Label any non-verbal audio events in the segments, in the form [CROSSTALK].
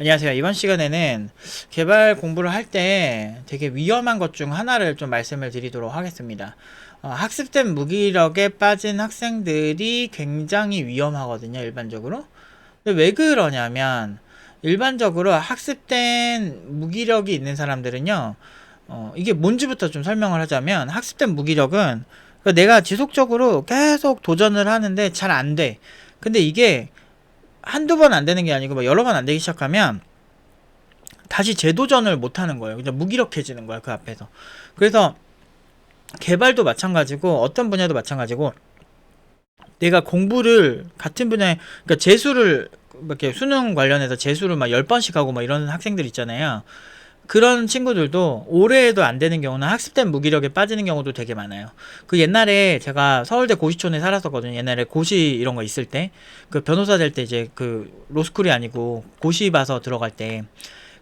안녕하세요. 이번 시간에는 개발 공부를 할 때 되게 위험한 것 중 하나를 좀 말씀을 드리도록 하겠습니다. 어, 학습된 무기력에 빠진 학생들이 굉장히 위험하거든요, 일반적으로. 근데 왜 그러냐면, 일반적으로 학습된 무기력이 있는 사람들은요, 어, 이게 뭔지부터 좀 설명을 하자면, 학습된 무기력은 그러니까 내가 지속적으로 계속 도전을 하는데 잘 안 돼. 근데 이게 한두 번 안 되는 게 아니고 뭐 여러 번 안 되기 시작하면 다시 재도전을 못 하는 거예요. 그냥 무기력해지는 거야, 그 앞에서. 그래서 개발도 마찬가지고 어떤 분야도 마찬가지고 내가 공부를 같은 분야에 그러니까 재수를 이렇게 수능 관련해서 재수를 막 10번씩 하고 막 이런 학생들 있잖아요. 그런 친구들도 올해에도 안 되는 경우는 학습된 무기력에 빠지는 경우도 되게 많아요. 그 옛날에 제가 서울대 고시촌에 살았었거든요. 옛날에 고시 이런 거 있을 때, 그 변호사 될 때 이제 그 로스쿨이 아니고 고시 봐서 들어갈 때,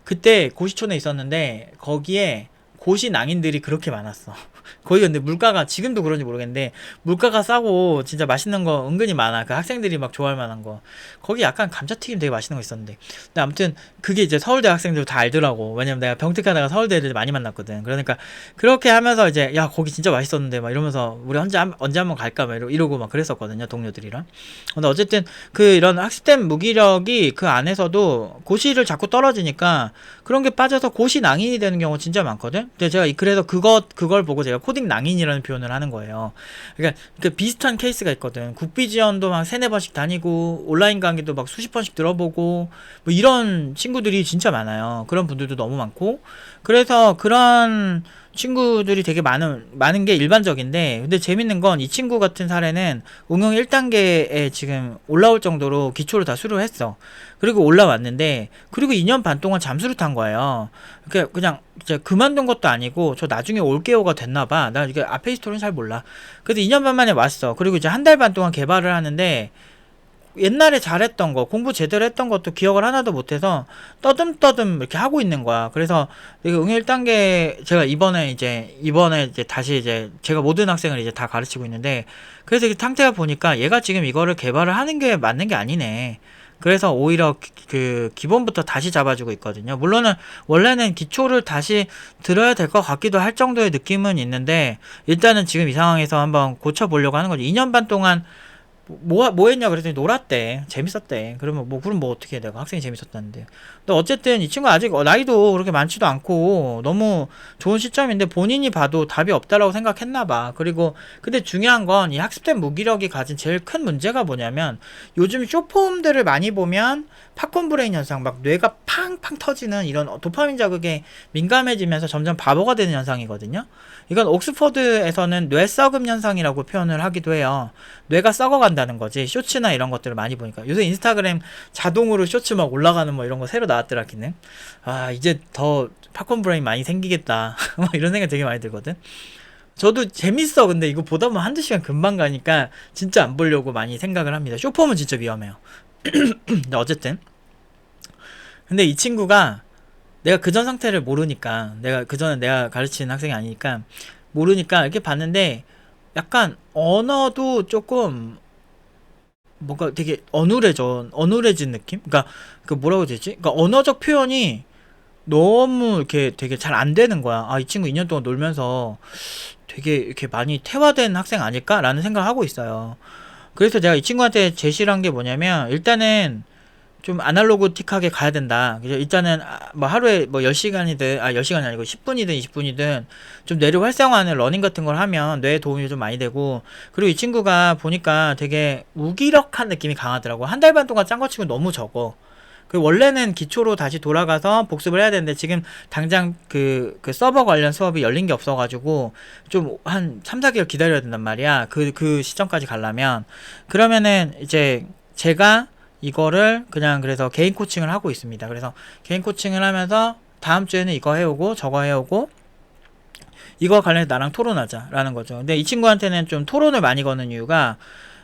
그때 고시촌에 있었는데 거기에 고시 낭인들이 그렇게 많았어. [LAUGHS] 거기 근데 물가가 지금도 그런지 모르겠는데 물가가 싸고 진짜 맛있는 거 은근히 많아. 그 학생들이 막 좋아할 만한 거. 거기 약간 감자튀김 되게 맛있는 거 있었는데. 근데 아무튼 그게 이제 서울대 학생들 다 알더라고. 왜냐면 내가 병특하다가 서울대 애들 많이 만났거든. 그러니까 그렇게 하면서 이제 야 거기 진짜 맛있었는데 막 이러면서 우리 언제 한, 언제 한번 갈까 막 이러- 이러고 막 그랬었거든요 동료들이랑. 근데 어쨌든 그 이런 학습된 무기력이 그 안에서도 고시를 자꾸 떨어지니까 그런 게 빠져서 고시 낭인이 되는 경우 진짜 많거든. 근데 제가 이- 그래서 그것 그걸 보고 제가 코딩 낭인이라는 표현을 하는 거예요. 그러니까 그 비슷한 케이스가 있거든. 국비 지원도 막 세네 번씩 다니고 온라인 강의도 막 수십 번씩 들어보고 뭐 이런 친구들이 진짜 많아요. 그런 분들도 너무 많고 그래서 그런 친구들이 되게 많은 많은 게 일반적인데 근데 재밌는 건 이 친구 같은 사례는 응용 1단계에 지금 올라올 정도로 기초를 다 수료했어. 그리고 올라왔는데 그리고 2년 반 동안 잠수를 탄 거예요. 그러니까 그냥 이제 그만둔 것도 아니고 저 나중에 올게요가 됐나 봐. 나 이게 앞에 히스토리는 잘 몰라. 그래도 2년 반 만에 왔어. 그리고 이제 한 달 반 동안 개발을 하는데 옛날에 잘했던 거, 공부 제대로 했던 것도 기억을 하나도 못해서 떠듬떠듬 이렇게 하고 있는 거야. 그래서 응용 1단계 제가 이번에 이제 이번에 이제 다시 이제 제가 모든 학생을 이제 다 가르치고 있는데 그래서 이 상태가 보니까 얘가 지금 이거를 개발을 하는 게 맞는 게 아니네. 그래서 오히려 기- 그 기본부터 다시 잡아주고 있거든요. 물론은 원래는 기초를 다시 들어야 될 것 같기도 할 정도의 느낌은 있는데 일단은 지금 이 상황에서 한번 고쳐보려고 하는 거죠. 2년 반 동안 뭐, 뭐 했냐 그랬더니 놀았대. 재밌었대. 그러면 뭐, 그럼 뭐 어떻게 해. 내가 학생이 재밌었다는데. 근데 어쨌든 이 친구 아직 어, 나이도 그렇게 많지도 않고 너무 좋은 시점인데 본인이 봐도 답이 없다라고 생각했나 봐. 그리고 근데 중요한 건 이 학습된 무기력이 가진 제일 큰 문제가 뭐냐면 요즘 쇼폼들을 많이 보면 팝콘 브레인 현상 막 뇌가 팡팡 터지는 이런 도파민 자극에 민감해지면서 점점 바보가 되는 현상이거든요. 이건 옥스퍼드에서는 뇌 썩음 현상이라고 표현을 하기도 해요. 뇌가 썩어간다는 거지. 쇼츠나 이런 것들을 많이 보니까. 요새 인스타그램 자동으로 쇼츠 막 올라가는 뭐 이런 거 새로 나 왔더라, 기능. 아, 이제 더 팝콘 브레인 많이 생기겠다. [LAUGHS] 막 이런 생각 되게 많이 들거든. 저도 재밌어. 근데 이거 보다 보면 한두 시간 금방 가니까 진짜 안 보려고 많이 생각을 합니다. 쇼폼은 진짜 위험해요. [CLEARS THROAT] 근데 어쨌든. 근데 이 친구가 내가 그전 상태를 모르니까 내가 그전에 내가 가르치는 학생이 아니니까 모르니까 이렇게 봤는데 약간 언어도 조금 뭔가 되게 어눌해져 어눌해진 느낌? 그러니까 그 뭐라고 해야 되지? 그러니까 언어적 표현이 너무 이렇게 되게 잘 안 되는 거야. 아, 이 친구 2년 동안 놀면서 되게 이렇게 많이 태화된 학생 아닐까라는 생각을 하고 있어요. 그래서 제가 이 친구한테 제시를 한 게 뭐냐면 일단은 좀 아날로그틱하게 가야 된다. 그래서 일단은 아, 뭐 하루에 뭐 10시간이든 아 10시간이 아니고 10분이든 20분이든 좀 뇌를 활성화하는 러닝 같은 걸 하면 뇌에 도움이 좀 많이 되고 그리고 이 친구가 보니까 되게 무기력한 느낌이 강하더라고. 한 달 반 동안 짠 거 치고 너무 적어. 그 원래는 기초로 다시 돌아가서 복습을 해야 되는데 지금 당장 그, 그 서버 관련 수업이 열린 게 없어가지고 좀 한 3, 4개월 기다려야 된단 말이야. 그, 그 시점까지 가려면. 그러면은 이제 제가 이거를 그냥 그래서 개인 코칭을 하고 있습니다. 그래서 개인 코칭을 하면서 다음 주에는 이거 해오고 저거 해오고 이거 관련해서 나랑 토론하자라는 거죠. 근데 이 친구한테는 좀 토론을 많이 거는 이유가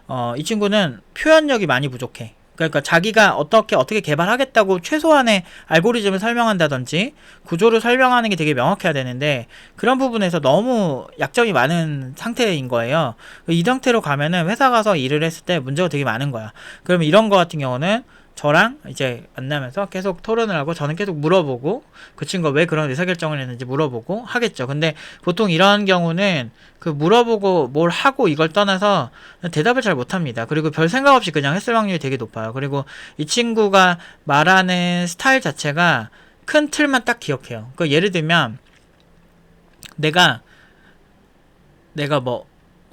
어, 이 친구는 표현력이 많이 부족해. 그러니까 자기가 어떻게 어떻게 개발하겠다고 최소한의 알고리즘을 설명한다든지 구조를 설명하는 게 되게 명확해야 되는데 그런 부분에서 너무 약점이 많은 상태인 거예요. 이 상태로 가면은 회사 가서 일을 했을 때 문제가 되게 많은 거야. 그러면 이런 거 같은 경우는 저랑 이제 만나면서 계속 토론을 하고 저는 계속 물어보고 그 친구가 왜 그런 의사결정을 했는지 물어보고 하겠죠. 근데 보통 이런 경우는 그 물어보고 뭘 하고 이걸 떠나서 대답을 잘 못합니다. 그리고 별 생각 없이 그냥 했을 확률이 되게 높아요. 그리고 이 친구가 말하는 스타일 자체가 큰 틀만 딱 기억해요. 그 예를 들면 내가 내가 뭐뭐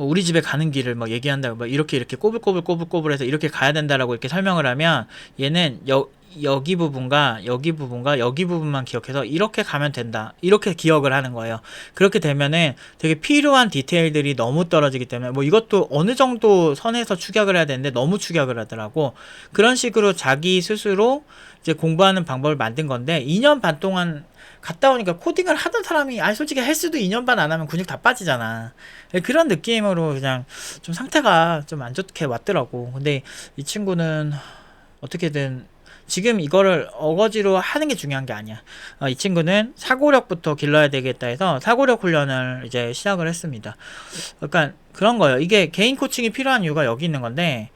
우리 집에 가는 길을 막 얘기한다고 막 이렇게 이렇게 꼬불꼬불 꼬불꼬불해서 이렇게 가야 된다라고 이렇게 설명을 하면 얘는 여 여기 부분과 여기 부분과 여기 부분만 기억해서 이렇게 가면 된다. 이렇게 기억을 하는 거예요. 그렇게 되면은 되게 필요한 디테일들이 너무 떨어지기 때문에 뭐 이것도 어느 정도 선에서 추격을 해야 되는데 너무 추격을 하더라고. 그런 식으로 자기 스스로 이제 공부하는 방법을 만든 건데 2년 반 동안 갔다 오니까 코딩을 하던 사람이 아 솔직히 헬스도 2년 반 안 하면 근육 다 빠지잖아. 그런 느낌으로 그냥 좀 상태가 좀 안 좋게 왔더라고. 근데 이 친구는 어떻게든 지금 이거를 어거지로 하는 게 중요한 게 아니야. 어, 이 친구는 사고력부터 길러야 되겠다 해서 사고력 훈련을 이제 시작을 했습니다. 그러니까 그런 거예요. 이게 개인 코칭이 필요한 이유가 여기 있는 건데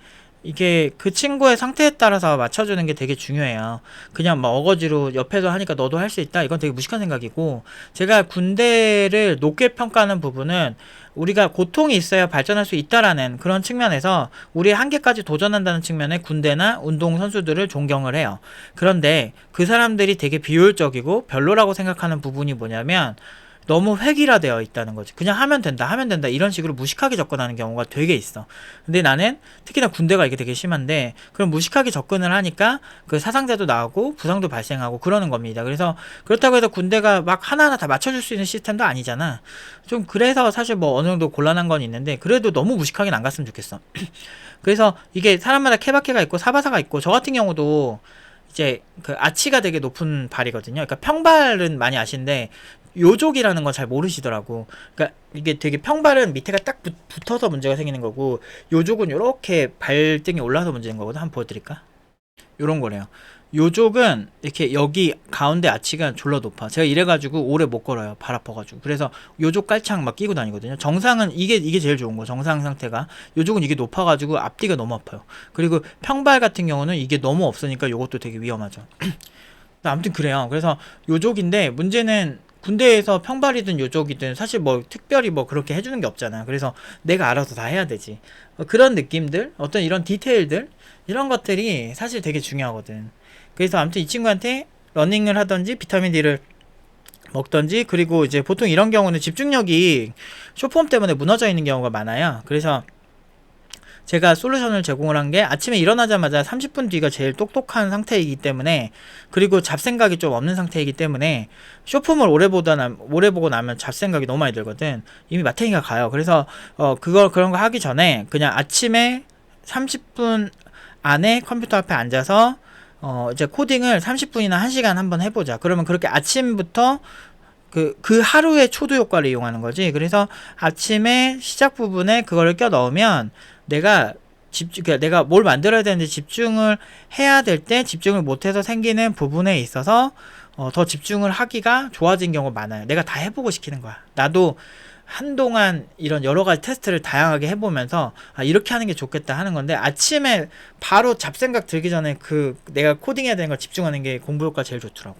이게 그 친구의 상태에 따라서 맞춰주는 게 되게 중요해요. 그냥 막 어거지로 옆에서 하니까 너도 할 수 있다. 이건 되게 무식한 생각이고 제가 군대를 높게 평가하는 부분은 우리가 고통이 있어야 발전할 수 있다라는 그런 측면에서 우리의 한계까지 도전한다는 측면에 군대나 운동 선수들을 존경을 해요. 그런데 그 사람들이 되게 비효율적이고 별로라고 생각하는 부분이 뭐냐면 너무 획일화되어 있다는 거지. 그냥 하면 된다, 하면 된다, 이런 식으로 무식하게 접근하는 경우가 되게 있어. 근데 나는 특히나 군대가 이게 되게 심한데, 그럼 무식하게 접근을 하니까 그 사상자도 나오고 부상도 발생하고 그러는 겁니다. 그래서 그렇다고 해서 군대가 막 하나하나 다 맞춰줄 수 있는 시스템도 아니잖아. 좀 그래서 사실 뭐 어느 정도 곤란한 건 있는데, 그래도 너무 무식하게는 안 갔으면 좋겠어. [CLEARS THROAT] 그래서 이게 사람마다 케바케가 있고 사바사가 있고, 저 같은 경우도 이제 그 아치가 되게 높은 발이거든요. 그러니까 평발은 많이 아시는데 요족이라는 건 잘 모르시더라고. 그러니까 이게 되게 평발은 밑에가 딱 붙, 어서 문제가 생기는 거고 요족은 이렇게 발등이 올라서 문제인 거거든. 한번 보여드릴까? 요런 거래요. 요족은 이렇게 여기 가운데 아치가 졸라 높아. 제가 이래가지고 오래 못 걸어요. 발 아파가지고. 그래서 요족 깔창 막 끼고 다니거든요. 정상은 이게 이게 제일 좋은 거. 정상 상태가 요족은 이게 높아가지고 앞뒤가 너무 아파요. 그리고 평발 같은 경우는 이게 너무 없으니까 요것도 되게 위험하죠. [CLEARS THROAT] 아무튼 그래요. 그래서 요족인데 문제는 군대에서 평발이든 요족이든 사실 뭐 특별히 뭐 그렇게 해주는 게 없잖아. 그래서 내가 알아서 다 해야 되지. 어, 그런 느낌들, 어떤 이런 디테일들, 이런 것들이 사실 되게 중요하거든. 그래서 아무튼 이 친구한테 러닝을 하던지 비타민 D를 먹던지 그리고 이제 보통 이런 경우는 집중력이 쇼폼 때문에 무너져 있는 경우가 많아요. 그래서 제가 솔루션을 제공을 한 게 아침에 일어나자마자 30분 뒤가 제일 똑똑한 상태이기 때문에 그리고 잡생각이 좀 없는 상태이기 때문에 쇼폼을 오래 보다 나, 오래 보고 나면 잡생각이 너무 많이 들거든. 이미 마탱이가 가요. 그래서 어 그걸 그런 거 하기 전에 그냥 아침에 30분 안에 컴퓨터 앞에 앉아서 어 이제 코딩을 30분이나 1시간 한번 해보자. 그러면 그렇게 아침부터 그, 그 하루의 초도 효과를 이용하는 거지. 그래서 아침에 시작 부분에 그거를 껴 넣으면 내가 집중, 그러니까 내가 뭘 만들어야 되는데 집중을 해야 될 때 집중을 못해서 생기는 부분에 있어서 어, 더 집중을 하기가 좋아진 경우가 많아요. 내가 다 해보고 시키는 거야. 나도 한동안 이런 여러 가지 테스트를 다양하게 해보면서 아, 이렇게 하는 게 좋겠다 하는 건데 아침에 바로 잡생각 들기 전에 그 내가 코딩해야 되는 걸 집중하는 게 공부 효과 제일 좋더라고.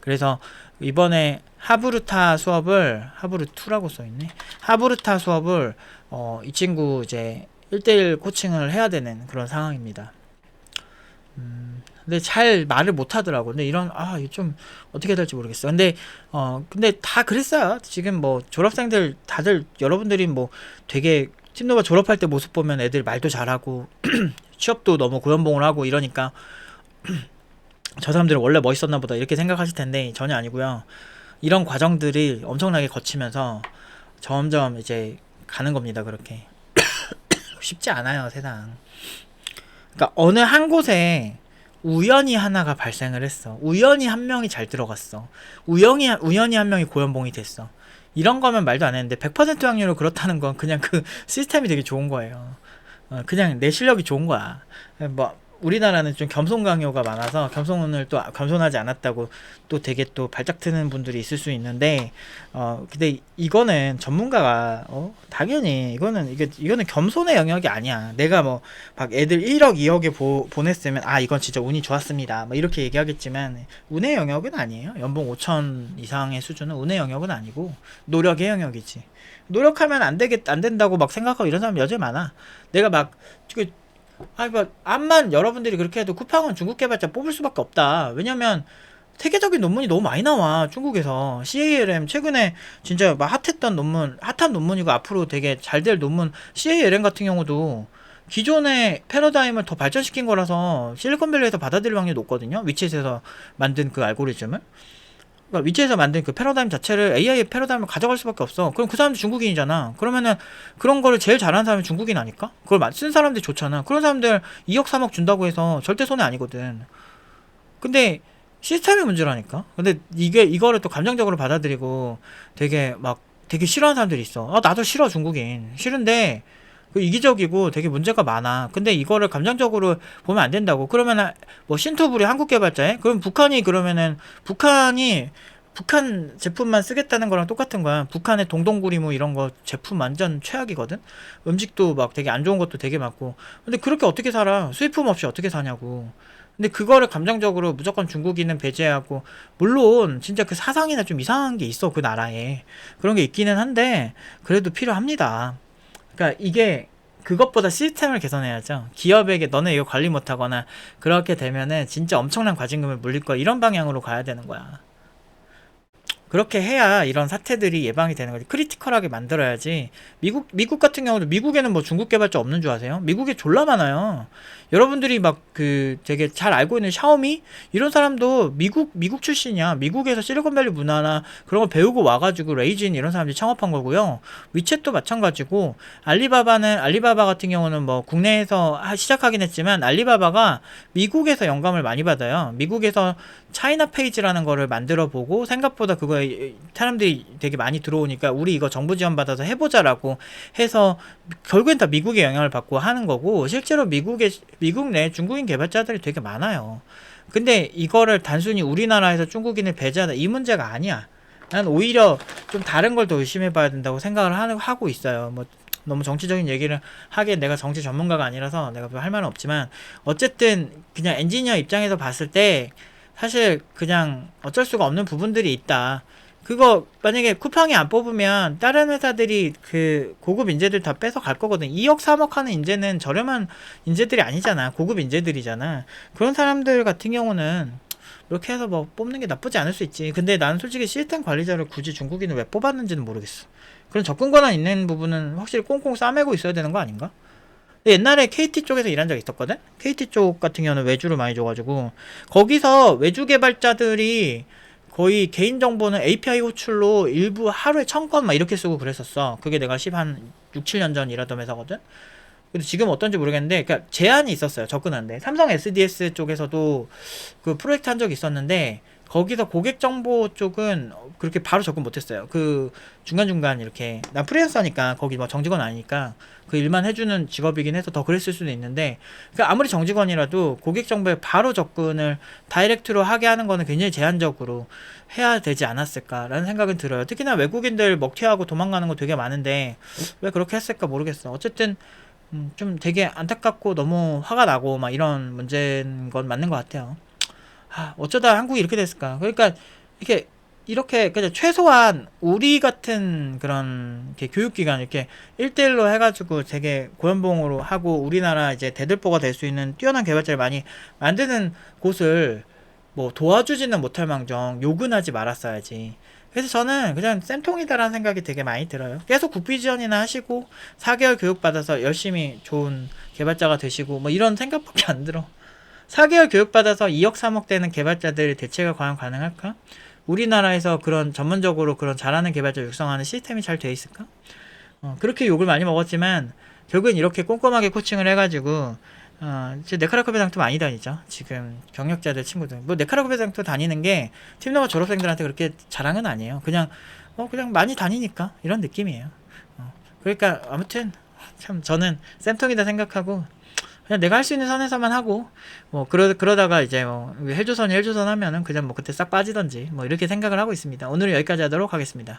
그래서 이번에 하브루타 수업을 하브루투라고 써있네. 하브루타 수업을 어, 이 친구 이제 1대1 코칭을 해야 되는 그런 상황입니다. 음, 근데 잘 말을 못 하더라고. 근데 이런, 아, 좀 어떻게 해야 될지 모르겠어. 근데, 어, 근데 다 그랬어요. 지금 뭐 졸업생들 다들 여러분들이 뭐 되게 팀노바 졸업할 때 모습 보면 애들 말도 잘하고 [CLEARS THROAT] 취업도 너무 고연봉을 하고 이러니까 [CLEARS THROAT] 저 사람들은 원래 멋있었나 보다 이렇게 생각하실 텐데 전혀 아니고요. 이런 과정들이 엄청나게 거치면서 점점 이제 가는 겁니다. 그렇게 [COUGHS] 쉽지 않아요 세상. 그러니까 어느 한 곳에 우연히 하나가 발생을 했어. 우연히 한 명이 잘 들어갔어. 우연히 우연히 한 명이 고연봉이 됐어. 이런 거면 말도 안 했는데 100% 확률로 그렇다는 건 그냥 그 [LAUGHS] 시스템이 되게 좋은 거예요. 어, 그냥 내 실력이 좋은 거야. 뭐 우리나라는 좀 겸손 강요가 많아서 겸손을 또 겸손하지 않았다고 또 되게 또 발작 트는 분들이 있을 수 있는데 어 근데 이거는 전문가가 어 당연히 이거는 이게 이거는 겸손의 영역이 아니야. 내가 뭐 막 애들 1억 2억에 보, 보냈으면 아 이건 진짜 운이 좋았습니다. 뭐 이렇게 얘기하겠지만 운의 영역은 아니에요. 연봉 5천 이상의 수준은 운의 영역은 아니고 노력의 영역이지. 노력하면 안 되겠 안 된다고 막 생각하고 이런 사람 여전히 많아. 내가 막 그, 아니 뭐 암만 여러분들이 그렇게 해도 쿠팡은 중국 개발자 뽑을 수밖에 없다. 왜냐면 세계적인 논문이 너무 많이 나와 중국에서. CALM 최근에 진짜 막 핫했던 논문 핫한 논문이고 앞으로 되게 잘 될 논문 CALM 같은 경우도 기존의 패러다임을 더 발전시킨 거라서 실리콘밸리에서 받아들일 확률이 높거든요. 위챗에서 만든 그 알고리즘을 그러니까 위치에서 만든 그 패러다임 자체를 AI의 패러다임을 가져갈 수밖에 없어. 그럼 그 사람도 중국인이잖아. 그러면은 그런 거를 제일 잘하는 사람이 중국인 아닐까? 그걸 마- 쓴 사람들이 좋잖아. 그런 사람들 2억 3억 준다고 해서 절대 손해 아니거든. 근데 시스템의 문제라니까. 근데 이게 이거를 또 감정적으로 받아들이고 되게 막 되게 싫어하는 사람들이 있어. 아 나도 싫어 중국인. 싫은데 그 이기적이고 되게 문제가 많아. 근데 이거를 감정적으로 보면 안 된다고. 그러면은 뭐 신토불이 한국 개발자에? 그럼 북한이 그러면은 북한이 북한 제품만 쓰겠다는 거랑 똑같은 거야. 북한의 동동구리 뭐 이런 거 제품 완전 최악이거든. 음식도 막 되게 안 좋은 것도 되게 많고. 근데 그렇게 어떻게 살아? 수입품 없이 어떻게 사냐고. 근데 그거를 감정적으로 무조건 중국인은 배제하고 물론 진짜 그 사상이나 좀 이상한 게 있어 그 나라에 그런 게 있기는 한데 그래도 필요합니다. 그러니까 이게 그것보다 시스템을 개선해야죠. 기업에게 너네 이거 관리 못하거나 그렇게 되면은 진짜 엄청난 과징금을 물릴 거야. 이런 방향으로 가야 되는 거야. 그렇게 해야 이런 사태들이 예방이 되는 거지. 크리티컬하게 만들어야지. 미국, 미국 같은 경우도 미국에는 뭐 중국 개발자 없는 줄 아세요? 미국에 졸라 많아요. 여러분들이 막 그 되게 잘 알고 있는 샤오미? 이런 사람도 미국, 미국 출신이야. 미국에서 실리콘밸리 문화나 그런 거 배우고 와가지고 레이진 이런 사람들이 창업한 거고요. 위챗도 마찬가지고 알리바바는, 알리바바 같은 경우는 뭐 국내에서 하- 시작하긴 했지만 알리바바가 미국에서 영감을 많이 받아요. 미국에서 차이나 페이지라는 거를 만들어 보고 생각보다 그거 에 사람들이 되게 많이 들어오니까 우리 이거 정부 지원 받아서 해보자라고 해서 결국엔 다 미국의 영향을 받고 하는 거고 실제로 미국의 미국 내 중국인 개발자들이 되게 많아요. 근데 이거를 단순히 우리나라에서 중국인을 배제하다 이 문제가 아니야. 난 오히려 좀 다른 걸 더 의심해 봐야 된다고 생각을 하, 하고 있어요. 뭐 너무 정치적인 얘기를 하기엔 내가 정치 전문가가 아니라서 내가 할 말은 없지만 어쨌든 그냥 엔지니어 입장에서 봤을 때 사실 그냥 어쩔 수가 없는 부분들이 있다. 그거 만약에 쿠팡이 안 뽑으면 다른 회사들이 그 고급 인재들 다 뺏어 갈 거거든. 2억 3억 하는 인재는 저렴한 인재들이 아니잖아. 고급 인재들이잖아. 그런 사람들 같은 경우는 이렇게 해서 뭐 뽑는 게 나쁘지 않을 수 있지. 근데 나는 솔직히 시스템 관리자를 굳이 중국인을 왜 뽑았는지는 모르겠어. 그런 접근 권한 있는 부분은 확실히 꽁꽁 싸매고 있어야 되는 거 아닌가? 옛날에 KT 쪽에서 일한 적 있었거든? KT 쪽 같은 경우는 외주를 많이 줘가지고, 거기서 외주 개발자들이 거의 개인정보는 API 호출로 일부 하루에 천 건 막 이렇게 쓰고 그랬었어. 그게 내가 10, 한 6, 7년 전 일하던 회사거든? 근데 지금 어떤지 모르겠는데, 그니까 제한이 있었어요. 접근하는데. 삼성 SDS 쪽에서도 그 프로젝트 한 적이 있었는데, 거기서 고객 정보 쪽은 그렇게 바로 접근 못했어요. 그 중간중간 이렇게 난 프리랜서니까 거기 뭐 정직원 아니니까 그 일만 해주는 직업이긴 해서 더 그랬을 수도 있는데 그러니까 아무리 정직원이라도 고객 정보에 바로 접근을 다이렉트로 하게 하는 거는 굉장히 제한적으로 해야 되지 않았을까라는 생각은 들어요. 특히나 외국인들 먹튀하고 도망가는 거 되게 많은데 왜 그렇게 했을까 모르겠어. 어쨌든 음, 좀 되게 안타깝고 너무 화가 나고 막 이런 문제인 건 맞는 것 같아요. 아, 어쩌다 한국이 이렇게 됐을까? 그러니까 이렇게 이렇게 그냥 최소한 우리 같은 그런 교육기관 이렇게 1대1로 해가지고 되게 고연봉으로 하고 우리나라 이제 대들보가 될 수 있는 뛰어난 개발자를 많이 만드는 곳을 뭐 도와주지는 못할 망정 욕은 하지 말았어야지. 그래서 저는 그냥 쌤통이다라는 생각이 되게 많이 들어요. 계속 국비 지원이나 하시고 4개월 교육 받아서 열심히 좋은 개발자가 되시고 뭐 이런 생각밖에 안 들어. 4개월 교육받아서 2억 3억 되는 개발자들 대체가 과연 가능할까? 우리나라에서 그런 전문적으로 그런 잘하는 개발자 육성하는 시스템이 잘 돼 있을까? 어, 그렇게 욕을 많이 먹었지만 결국엔 이렇게 꼼꼼하게 코칭을 해가지고 어, 이제 네카라코베 장도 많이 다니죠. 지금 경력자들 친구들. 뭐 네카라코베 장도 다니는 게 팀너가 졸업생들한테 그렇게 자랑은 아니에요. 그냥 어 그냥 많이 다니니까 이런 느낌이에요. 어, 그러니까 아무튼 참 저는 쌤통이다 생각하고 그냥 내가 할 수 있는 선에서만 하고 뭐 그러 그러다가 이제 뭐 헬조선이 헬조선 하면은 그냥 뭐 그때 싹 빠지던지 뭐 이렇게 생각을 하고 있습니다. 오늘은 여기까지 하도록 하겠습니다.